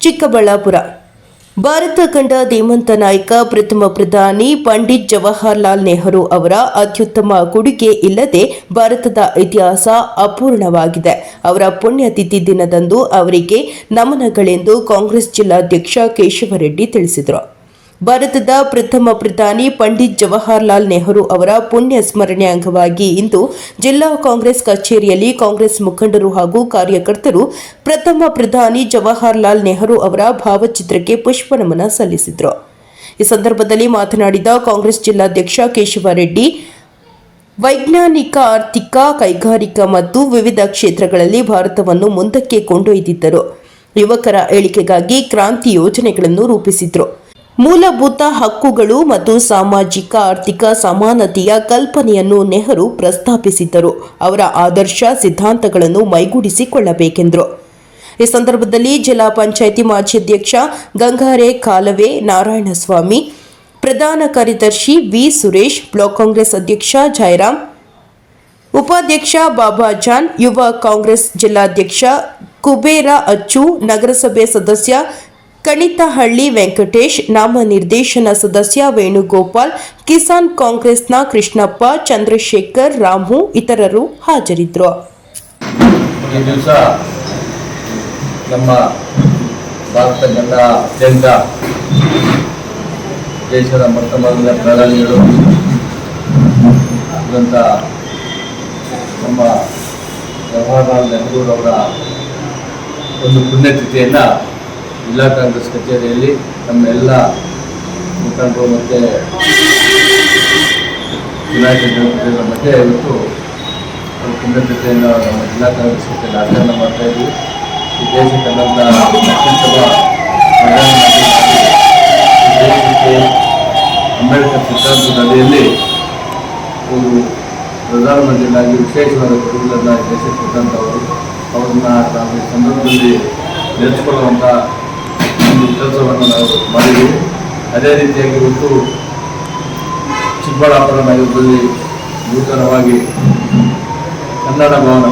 ಚಿಕ್ಕಬಳ್ಳಾಪುರ. ಭಾರತ ಕಂಡ ಧೀಮಂತ ನಾಯಕ, ಪ್ರಥಮ ಪ್ರಧಾನಿ ಪಂಡಿತ್ ಜವಾಹರ್ಲಾಲ್ ನೆಹರು ಅವರ ಅತ್ಯುತ್ತಮ ಕೊಡುಗೆ ಇಲ್ಲದೆ ಭಾರತದ ಇತಿಹಾಸ ಅಪೂರ್ಣವಾಗಿದೆ. ಅವರ ಪುಣ್ಯತಿಥಿ ದಿನದಂದು ಅವರಿಗೆ ನಮನಗಳೆಂದು ಕಾಂಗ್ರೆಸ್ ಜಿಲ್ಲಾಧ್ಯಕ್ಷ ಕೇಶವರೆಡ್ಡಿ ತಿಳಿಸಿದರು. ಭಾರತದ ಪ್ರಥಮ ಪ್ರಧಾನಿ ಪಂಡಿತ್ ಜವಾಹರ್ಲಾಲ್ ನೆಹರು ಅವರ ಪುಣ್ಯ ಸ್ಮರಣೆ ಅಂಗವಾಗಿ ಇಂದು ಜಿಲ್ಲಾ ಕಾಂಗ್ರೆಸ್ ಕಚೇರಿಯಲ್ಲಿ ಕಾಂಗ್ರೆಸ್ ಮುಖಂಡರು ಹಾಗೂ ಕಾರ್ಯಕರ್ತರು ಪ್ರಥಮ ಪ್ರಧಾನಿ ಜವಾಹರ್ಲಾಲ್ ನೆಹರು ಅವರ ಭಾವಚಿತ್ರಕ್ಕೆ ಪುಷ್ಪ ನಮನ ಸಲ್ಲಿಸಿದರು. ಈ ಸಂದರ್ಭದಲ್ಲಿ ಮಾತನಾಡಿದ ಕಾಂಗ್ರೆಸ್ ಜಿಲ್ಲಾಧ್ಯಕ್ಷ ಕೇಶವರೆಡ್ಡಿ, ವೈಜ್ಞಾನಿಕ, ಆರ್ಥಿಕ, ಕೈಗಾರಿಕಾ ಮತ್ತು ವಿವಿಧ ಕ್ಷೇತ್ರಗಳಲ್ಲಿ ಭಾರತವನ್ನು ಮುಂದಕ್ಕೆ ಕೊಂಡೊಯ್ದಿದ್ದರು. ಯುವಕರ ಏಳಿಗೆಗಾಗಿ ಕ್ರಾಂತಿ ಯೋಜನೆಗಳನ್ನು ರೂಪಿಸಿದ್ರು. ಮೂಲಭೂತ ಹಕ್ಕುಗಳು ಮತ್ತು ಸಾಮಾಜಿಕ, ಆರ್ಥಿಕ ಸಮಾನತೆಯ ಕಲ್ಪನೆಯನ್ನು ನೆಹರು ಪ್ರಸ್ತಾಪಿಸಿದ್ದರು. ಅವರ ಆದರ್ಶ ಸಿದ್ಧಾಂತಗಳನ್ನು ಮೈಗೂಡಿಸಿಕೊಳ್ಳಬೇಕೆಂದರು. ಈ ಸಂದರ್ಭದಲ್ಲಿ ಜಿಲ್ಲಾ ಪಂಚಾಯಿತಿ ಮಾಜಿ ಅಧ್ಯಕ್ಷ ಗಂಗಾರೆ ಕಾಲವೆ ನಾರಾಯಣಸ್ವಾಮಿ, ಪ್ರಧಾನ ಕಾರ್ಯದರ್ಶಿ ವಿ ಸುರೇಶ್, ಬ್ಲಾಕ್ ಕಾಂಗ್ರೆಸ್ ಅಧ್ಯಕ್ಷ ಜಯರಾಮ್ ಉಪಾಧ್ಯಕ್ಷ ಬಾಬಾ ಜಾನ್, ಯುವ ಕಾಂಗ್ರೆಸ್ ಜಿಲ್ಲಾಧ್ಯಕ್ಷ ಕುಬೇರ ಅಚ್ಚು, ನಗರಸಭೆ ಸದಸ್ಯ ಕಣಿತಹಳ್ಳಿ ವೆಂಕಟೇಶ್ ನಾಮನಿರ್ದೇಶನ ಸದಸ್ಯ ವೇಣುಗೋಪಾಲ್, ಕಿಸಾನ್ ಕಾಂಗ್ರೆಸ್ನ ಕೃಷ್ಣಪ್ಪ, ಚಂದ್ರಶೇಖರ್, ರಾಮು ಇತರರು ಹಾಜರಿದ್ದರು ನಮ್ಮ ಭಾರತ ಜನ ಅತ್ಯಂತ ದೇಶದ ಮೊಟ್ಟ ಮೊದಲ ಪ್ರಧಾನಿಗಳು ನಮ್ಮ ಜವಾಹರ್ಲಾಲ್ ನೆಹರೂರವರ ಒಂದು ಪುಣ್ಯತಿಥಿಯನ್ನು ಜಿಲ್ಲಾ ಕಾಂಗ್ರೆಸ್ ಕಚೇರಿಯಲ್ಲಿ ನಮ್ಮ ಎಲ್ಲ ಮುಖಂಡರು ಮತ್ತು ಜನಪ್ರತಿನಿಧಿಗಳ ಮಧ್ಯೆ ಇವತ್ತು ಪುಣ್ಯತಿಥಿಯನ್ನು ನಮ್ಮ ಜಿಲ್ಲಾ ಕಾಂಗ್ರೆಸ್ ಕಚೇರಿ ಆಚರಣೆ ಮಾಡ್ತಾ ಇದ್ವಿ. ಈ ದೇಶ ಅತ್ಯುತ್ತಮ ಈ ದೇಶಕ್ಕೆ ಅಂಬೇಡ್ಕರ್ ಸಿದ್ಧಾಂತದ ಅಡಿಯಲ್ಲಿ ಒಂದು ಪ್ರಧಾನಮಂತ್ರಿಗಳಾಗಿ ವಿಶೇಷವಾದ ಕೊಡುಗೆಗಳನ್ನು ದೇಶಕ್ಕೆ ಕೊಟ್ಟಂಥವರು ಅವ್ರನ್ನ ನಾವು ಈ ಸಂದರ್ಭದಲ್ಲಿ ನೆನೆಸ್ಕೊಳ್ಳುವಂಥ ಕೆಲಸವನ್ನು ನಾವು ಮಾಡಿದ್ದೀವಿ. ಅದೇ ರೀತಿಯಾಗಿ ಇವತ್ತು ಚಿಕ್ಕಬಳ್ಳಾಪುರ ನಗರದಲ್ಲಿ ನೂತನವಾಗಿ ಕನ್ನಡ ಭವನ